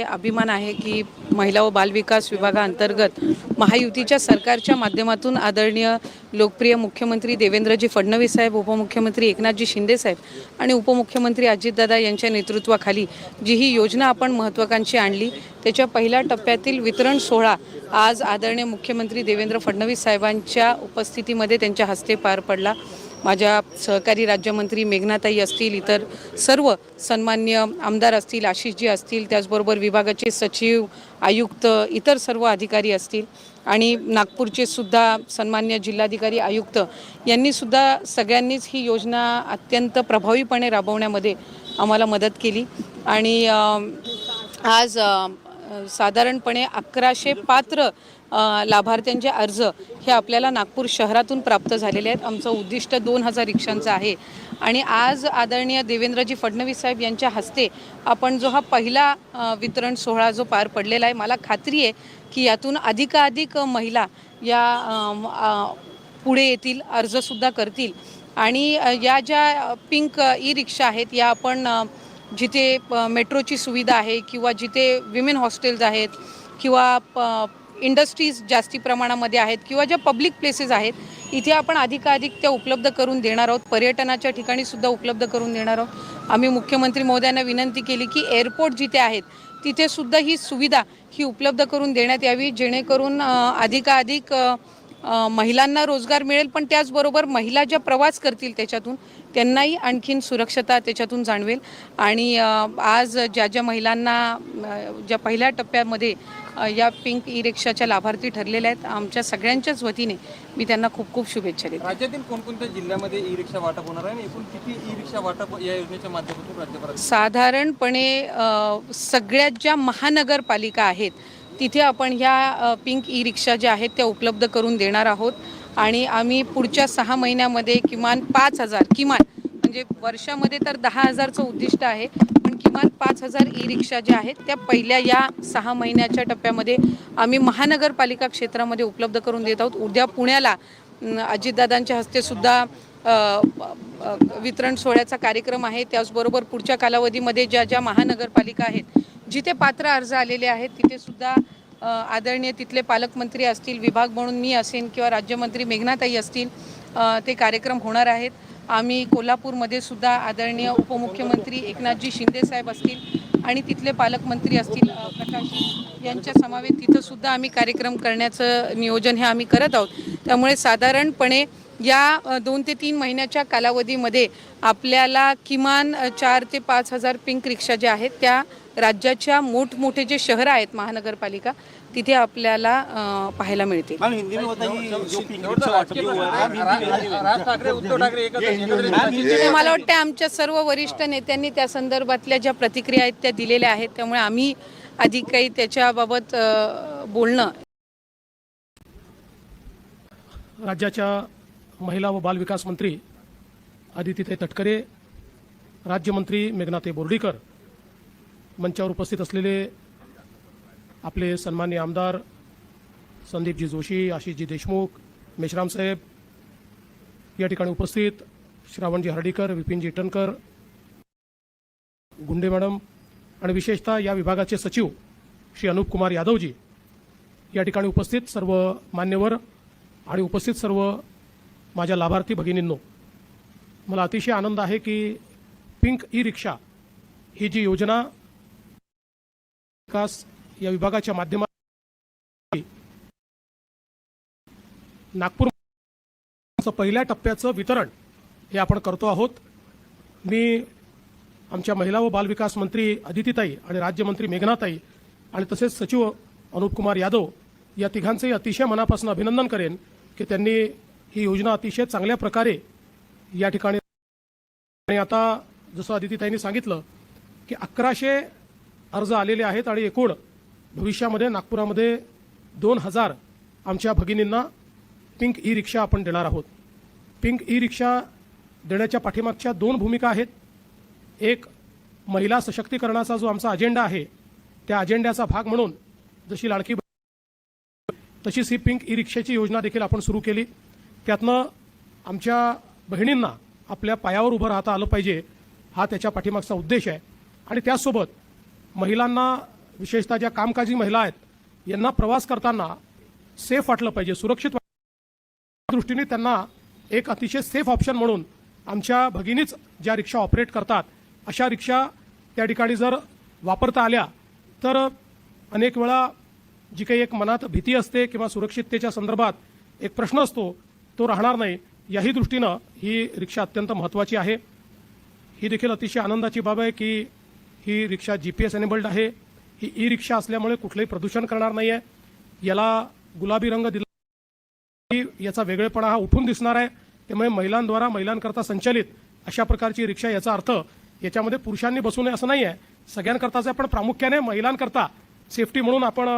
अभिमान आहे की महिला व बालविकास विभागाअंतर्गत महायुतीच्या सरकारच्या माध्यमातून आदरणीय लोकप्रिय मुख्यमंत्री देवेंद्रजी फडणवीस साहेब उपमुख्यमंत्री एकनाथजी शिंदे साहेब आणि उपमुख्यमंत्री अजितदादा यांच्या नेतृत्वाखाली जी ही योजना आपण महत्त्वाकांक्षी आणली त्याच्या पहिल्या टप्प्यातील वितरण सोहळा आज आदरणीय मुख्यमंत्री देवेंद्र फडणवीस साहेबांच्या उपस्थितीमध्ये त्यांच्या हस्ते पार पडला. माझ्या सहकारी राज्यमंत्री मेघनाताई असतील इतर सर्व सन्मान्य आमदार असतील आशिषजी असतील त्याचबरोबर विभागाचे सचिव आयुक्त इतर सर्व अधिकारी असतील आणि नागपूरचे सुद्धा सन्मान्य जिल्हाधिकारी आयुक्त यांनी सुद्धा सगळ्यांनीच ही योजना अत्यंत प्रभावीपणे राबवण्यामध्ये आम्हाला मदत केली. आणि आज साधारणपणे अकराशे पात्र लाभार्थ्यांचे अर्ज हे आपल्याला नागपूर शहरातून प्राप्त झालेले आहेत. आमचं उद्दिष्ट दोन हजार रिक्षांचं आहे. आणि आज आदरणीय देवेंद्रजी फडणवीस साहेब यांच्या हस्ते आपण जो हा पहिला वितरण सोहळा जो पार पडलेला आहे मला खात्री आहे की यातून अधिकाधिक महिला या पुढे येतील अर्जसुद्धा करतील. आणि या ज्या पिंक ई रिक्षा आहेत या आपण जिथे प- मेट्रोची सुविधा आहे किंवा जिथे विमेन हॉस्टेल्स आहेत किंवा प- इंडस्ट्रीज जास्ती प्रमाणामध्ये आहेत किंवा ज्या पब्लिक प्लेसेस आहेत इथे आपण अधिकाधिक त्या उपलब्ध करून देणार आहोत. पर्यटनाच्या ठिकाणी सुद्धा उपलब्ध करून देणार आहोत. आम्ही मुख्यमंत्री महोदयांना विनंती केली की एअरपोर्ट जिथे आहेत तिथे सुद्धा ही सुविधा ही उपलब्ध करून देण्यात यावी जेणेकरून अधिकाधिक महिलांना रोजगार मिळेल. पण त्याचबरोबर महिला ज्या प्रवास करतील त्याच्यातून त्यांनाही आणखीन सुरक्षता त्याच्यातून जाणवेल. आणि आज ज्या ज्या महिलांना ज्या पहिल्या टप्प्यामध्ये या पिंक ई रिक्षाच्या लाभार्थी ठरलेल्या आहेत आमच्या सगळ्यांच्याच वतीने मी त्यांना खूप खूप शुभेच्छा देते. राज्यातील कोणकोणत्या जिल्ह्यामध्ये ई रिक्षा वाटप होणार आहे एकूण किती ई रिक्षा वाटप या योजनेच्या माध्यमातून राज्यभरात साधारणपणे सगळ्यात ज्या महानगरपालिका आहेत तिथे आपण ह्या पिंक ई रिक्षा ज्या आहेत त्या उपलब्ध करून देणार आहोत. आणि आम्ही पुढच्या सहा महिन्यामध्ये किमान पाच हजार किमान म्हणजे वर्षामध्ये तर दहा हजारचं उद्दिष्ट आहे पण किमान पाच हजार ई रिक्षा ज्या आहेत त्या पहिल्या या सहा महिन्याच्या टप्प्यामध्ये आम्ही महानगरपालिका क्षेत्रामध्ये उपलब्ध करून देत आहोत. उद्या पुण्याला अजितदादांच्या हस्ते सुद्धा वितरण सोहळ्याचा कार्यक्रम आहे. त्याचबरोबर पुढच्या कालावधीमध्ये ज्या ज्या महानगरपालिका आहेत जिथे पात्र अर्ज आलेले आहेत तिथे सुद्धा आदरणीय तिथले पालकमंत्री असतील विभाग म्हणून मी असेन किंवा राज्यमंत्री मेघनाताई असतील ते कार्यक्रम होणार आहेत. आम्ही कोल्हापूरमध्ये सुद्धा आदरणीय उपमुख्यमंत्री एकनाथजी शिंदेसाहेब असतील आणि तिथले पालकमंत्री असतील प्रकाश यांच्या समावेत तिथं सुद्धा आम्ही कार्यक्रम करण्याचं नियोजन हे आम्ही करत आहोत. त्यामुळे साधारणपणे या दोन ते तीन महिन्याच्या कालावधीमध्ये आपल्याला किमान चार ते पाच हजार पिंक रिक्षा ज्या आहेत त्या राज्याच्या मोठमोठे जे शहरं आहेत महानगरपालिका तिथे आपल्याला पाहायला मिळतील. मैम हिंदी में बताइए जो पिंक शेवटचा रिक्शा वाटप राजकीय जो हुआ है प्रश्न. मैम हिंदी हिंदी में राज ठाकरे उद्धव ठाकरे एकत्र एकत्रित ते मला वाटतं आमच्या सर्व वरिष्ठ नेत्यांनी त्या संदर्भातल्या ज्या प्रतिक्रिया आहेत त्या दिलेल्या आहेत त्यामुळे आम्ही अधिक काही त्याच्याबाबत बोलणं राज्याच्या महिला व बालविकास मंत्री आदितीताई तटकरे राज्यमंत्री मेघनाते बोर्डीकर मंचावर उपस्थित असलेले आपले सन्मान्य आमदार संदीपजी जोशी आशिषजी देशमुख मेश्राम साहेब या ठिकाणी उपस्थित श्रावणजी हर्डीकर विपिनजी टनकर गुंडे मॅडम आणि विशेषतः या विभागाचे सचिव श्री अनुप कुमार यादवजी या ठिकाणी उपस्थित सर्व मान्यवर आणि उपस्थित सर्व माझ्या लाभार्थी भगिनींनो मला अतिशय आनंद आहे की पिंक ई रिक्षा ही जी योजना विकास या विभागाच्या माध्यमात नागपूर पहिल्या टप्प्याचं वितरण हे आपण करतो आहोत. मी आमच्या महिला व बालविकास मंत्री अदितीताई आणि राज्यमंत्री मेघनाताई आणि तसेच सचिव अनुपकुमार यादव या तिघांचंही अतिशय मनापासून अभिनंदन करेन की त्यांनी ही योजना अतिशय चांगल्या प्रकारे या ठिकाणी आणि आता जसं अदितीताईंनी सांगितलं की अकराशे अर्ज आलेले आहेत आणि एकूण भविष्यामध्ये नागपुरामध्ये दोन हजार आमच्या भगिनींना पिंक ई रिक्षा आपण देणार आहोत. पिंक ई रिक्षा देण्याच्या पाठीमागच्या दोन भूमिका आहेत. एक महिला सशक्तीकरणाचा जो आमचा अजेंडा आहे त्या अजेंड्याचा भाग म्हणून जशी लाडकी तशीच ही पिंक ई रिक्षाची योजना देखील आपण सुरू केली. त्यातनं आमच्या बहिणींना आपल्या पायावर उभं राहता आलं पाहिजे हा त्याच्या पाठीमागचा उद्देश आहे. आणि त्याचसोबत महिलांना विशेषतः ज्या कामकाजी महिला आहेत यांना प्रवास करताना सेफ वाटलं पाहिजे सुरक्षित वाट- दृष्टीने त्यांना एक अतिशय सेफ ऑप्शन म्हणून आमच्या भगिनीच ज्या रिक्षा ऑपरेट करतात अशा रिक्षा त्या ठिकाणी जर वापरता आल्या तर अनेक वेळा जी काही एक मनात भीती असते किंवा सुरक्षिततेच्या संदर्भात एक प्रश्न असतो तो राहणार नाही. याही दृष्टीनं ही रिक्षा अत्यंत महत्त्वाची आहे. ही देखील अतिशय आनंदाची बाब आहे की ही रिक्षा जी पी एस एनेबल्ड आहे. ही ई रिक्षा असल्यामुळे कुठलंही प्रदूषण करणार नाही आहे याला गुलाबी रंग दिला याचा वेगळेपणा हा उठून दिसणार आहे. त्यामुळे महिलांद्वारा महिलांकरता संचलित अशा प्रकारची रिक्षा याचा अर्थ याच्यामध्ये पुरुषांनी बसू नये असं नाही आहे सगळ्यांकरताच आहे पण प्रामुख्याने महिलांकरता सेफ्टी म्हणून आपण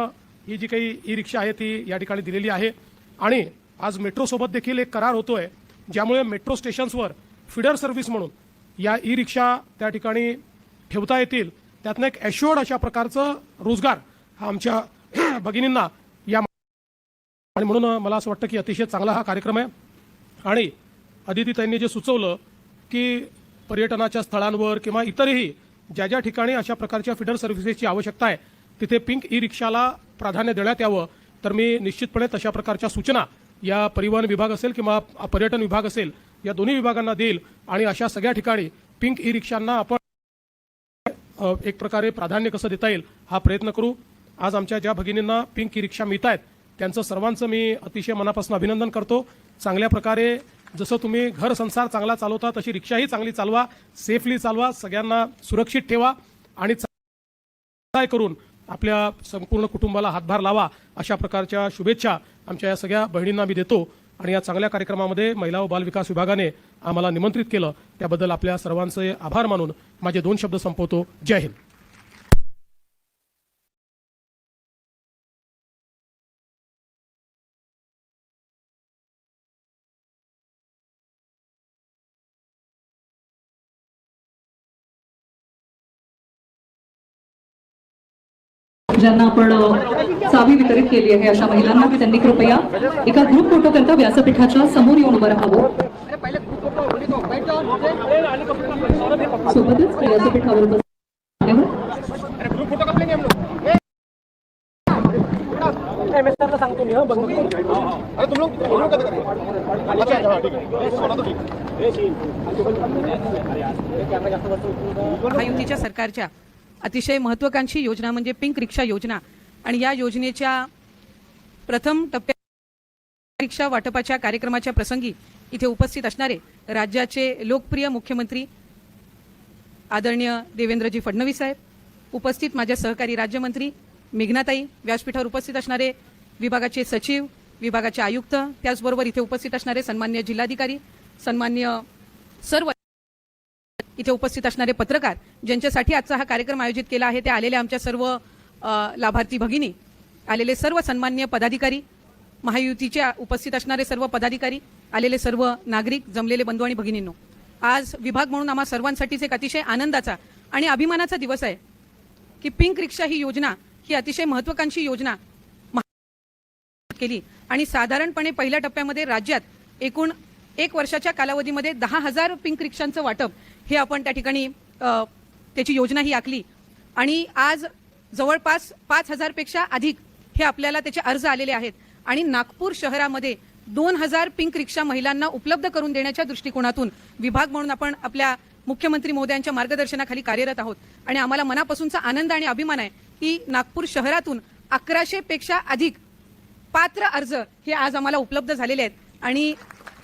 ही जी काही ई रिक्षा आहे ती या ठिकाणी दिलेली आहे. आणि आज मेट्रोसोबत देखील एक करार होतोय ज्यामुळे मेट्रो स्टेशन्सवर फिडर सर्व्हिस म्हणून या ई रिक्षा त्या ठिकाणी ठेवता येतील. त्यातनं एक ॲश्युअर्ड अशा प्रकारचं रोजगार हा आमच्या भगिनींना या आणि म्हणून मला असं वाटतं की अतिशय चांगला हा कार्यक्रम आहे. आणि अदितीताईंनी जे सुचवलं की पर्यटनाच्या स्थळांवर किंवा इतरही ज्या ज्या ठिकाणी अशा प्रकारच्या फिडर सर्व्हिसेसची आवश्यकता आहे तिथे पिंक ई रिक्षाला प्राधान्य देण्यात यावं. तर मी निश्चितपणे तशा प्रकारच्या सूचना या परिवहन विभाग असेल किंवा पर्यटन विभाग असेल या दोन्ही विभागांना देईल. आणि अशा सगळ्या ठिकाणी पिंक ई रिक्षांना आपण एक प्रकारे प्राधान्य कसं देता येईल हा प्रयत्न करू. आज आमच्या ज्या भगिनींना पिंक ई रिक्षा मिळत आहेत त्यांचं सर्वांचं मी अतिशय मनापासून अभिनंदन करतो. चांगल्या प्रकारे जसं तुम्ही घर संसार चांगला चालवता तशी रिक्षाही चांगली चालवा सेफली चालवा सगळ्यांना सुरक्षित ठेवा आणि काय करून आपल्या संपूर्ण कुटुंबाला हातभार लावा अशा प्रकारच्या शुभेच्छा आमच्या या सगळ्या बहिणींना मी देतो. आणि या चांगल्या कार्यक्रमामध्ये महिला व बाल विकास विभागाने आम्हाला निमंत्रित केलं. त्याबद्दल आपल्या सर्वांचे आभार मानून माझे दोन शब्द संपवतो. जय हिंद. ज्यांना आपण चावी वितरित केली आहे अशा महिलांना की त्यांनी कृपया एका ग्रुप फोटो करता व्यासपीठाच्या समोर येऊन उभं राहावं. सोबतच व्यासपीठावर बसल्यावर महायुतीच्या सरकारच्या अतिशय महत्वाकांक्षी योजना म्हणजे पिंक रिक्षा योजना. आणि या योजनेच्या प्रथम टप्प्यात रिक्षा वाटपाच्या कार्यक्रमाच्या प्रसंगी इथे उपस्थित असणारे राज्याचे लोकप्रिय मुख्यमंत्री आदरणीय देवेंद्रजी फडणवीस साहेब उपस्थित माझ्या सहकारी राज्यमंत्री मेघनाताई व्यासपीठावर उपस्थित असणारे विभागाचे सचिव विभागाचे आयुक्त त्याचबरोबर इथे उपस्थित असणारे सन्मान्य जिल्हाधिकारी सन्मान्य सर्व इथे उपस्थित असणारे पत्रकार ज्यांच्यासाठी आजचा हा कार्यक्रम आयोजित केला आहे ते आलेले आमच्या सर्व लाभार्थी भगिनी आलेले सर्व सन्मान्य पदाधिकारी महायुतीच्या उपस्थित असणारे सर्व पदाधिकारी आलेले सर्व नागरिक जमलेले बंधू आणि भगिनींनो आज विभाग म्हणून आम्हा सर्वांसाठीच एक अतिशय आनंदाचा आणि अभिमानाचा दिवस आहे की पिंक रिक्षा ही योजना ही अतिशय महत्वाकांक्षी योजना केली आणि साधारणपणे पहिल्या टप्प्यामध्ये राज्यात एकूण एक वर्षाच्या कालावधीमध्ये दहा हजार पिंक रिक्षांचं वाटप हे आपण त्या ठिकाणी त्याची योजना ही आखली. आणि आज जवळपास पाच हजारपेक्षा अधिक हे आपल्याला त्याचे अर्ज आलेले आहेत. आणि नागपूर शहरामध्ये दोन हजार पिंक रिक्षा महिलांना उपलब्ध करून देण्याच्या दृष्टिकोनातून विभाग म्हणून आपण आपल्या मुख्यमंत्री मोदयांच्या मार्गदर्शनाखाली कार्यरत आहोत. आणि आम्हाला मनापासूनचा आनंद आणि अभिमान आहे की नागपूर शहरातून अकराशे पेक्षा अधिक पात्र अर्ज हे आज आम्हाला उपलब्ध झालेले आहेत. आणि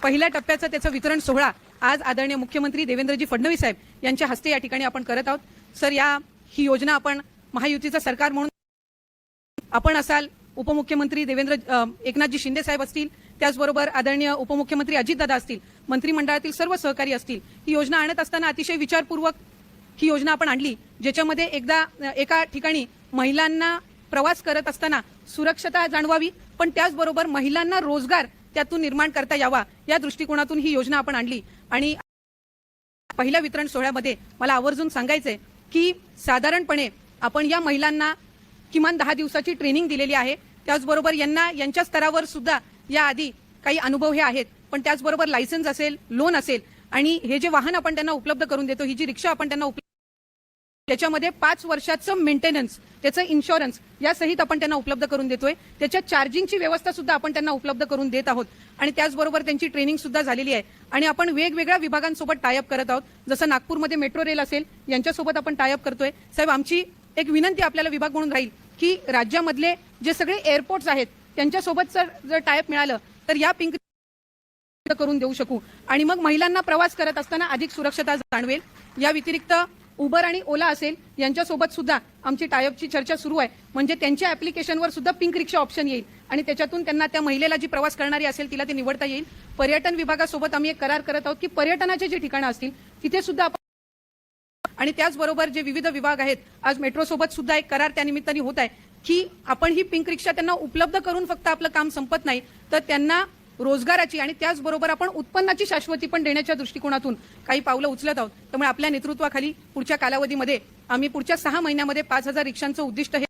पहिल्या टप्प्याचं त्याचं वितरण सोहळा आज आदरणीय मुख्यमंत्री देवेंद्रजी फडणवीस साहेब यांच्या हस्ते या ठिकाणी आपण करत आहोत. सर या ही योजना आपण महायुतीचं सरकार म्हणून आपण असाल उपमुख्यमंत्री देवेंद्र एकनाथजी शिंदे साहेब असतील त्याचबरोबर आदरणीय उपमुख्यमंत्री अजितदादा असतील मंत्रिमंडळातील सर्व सहकारी असतील ही योजना आणत असताना अतिशय विचारपूर्वक ही योजना आपण आणली ज्याच्यामध्ये एकदा एका ठिकाणी महिलांना प्रवास करत असताना सुरक्षता जाणवावी पण त्याचबरोबर महिलांना रोजगार त्यातून निर्माण करता यावा या दृष्टिकोनातून ही योजना आपण आणली. आणि पहिल्या वितरण सोहळ्यामध्ये मला आवर्जून सांगायचंय की साधारणपणे आपण या महिलांना किमान दहा दिवसाची ट्रेनिंग दिलेली आहे. त्याचबरोबर यांना यांच्या स्तरावर सुद्धा याआधी काही अनुभव हे आहेत. पण त्याचबरोबर लायसन्स असेल लोन असेल आणि हे जे वाहन आपण त्यांना उपलब्ध करून देतो ही जी रिक्षा आपण त्यांना उपलब्ध त्याच्यामध्ये पाच वर्षाचं मेंटेनन्स त्याचं इन्शुरन्स या सहित आपण त्यांना उपलब्ध करून देतोय. त्याच्या चार्जिंगची व्यवस्था सुद्धा आपण त्यांना उपलब्ध करून देत आहोत. आणि त्याचबरोबर त्यांची ट्रेनिंग सुद्धा झालेली आहे. आणि आपण वेगवेगळ्या विभागांसोबत टायअप करत आहोत. जसं नागपूरमध्ये मेट्रो रेल असेल यांच्यासोबत आपण टायअप करतोय. साहेब आमची एक विनंती आपल्याला विभाग म्हणून राहील की राज्यामधले जे सगळे एअरपोर्ट्स आहेत त्यांच्यासोबत जर जर टायअप मिळालं तर या पिंक करून देऊ शकू. आणि मग महिलांना प्रवास करत असताना अधिक सुरक्षता जाणवेल. या व्यतिरिक्त उबर आणि ओला असेल यांच्यासोबत सुद्धा आमची टायअपची चर्चा सुरू आहे. म्हणजे त्यांच्या ऍप्लिकेशनवर सुद्धा पिंक रिक्षा ऑप्शन येईल. आणि त्याच्यातून त्यांना त्या महिलेला जी प्रवास करणारी असेल तिला ते निवडता येईल. पर्यटन विभागासोबत आम्ही एक करार करत आहोत की पर्यटनाचे जे ठिकाणं असतील तिथे सुद्धा आपण आणि त्याचबरोबर जे विविध विभाग आहेत आज मेट्रोसोबत सुद्धा एक करार त्या निमित्ताने होत आहे की आपण ही पिंक रिक्षा त्यांना उपलब्ध करून फक्त आपलं काम संपत नाही तर त्यांना रोजगाराची आणि त्याचबरोबर आपण उत्पन्नाची शाश्वती पण देण्याच्या दृष्टिकोनातून काही पावलं उचलत आहोत. त्यामुळे आपल्या नेतृत्वाखाली पुढच्या कालावधीमध्ये आम्ही पुढच्या सहा महिन्यामध्ये पाच हजार रिक्षांचं उद्दिष्ट हे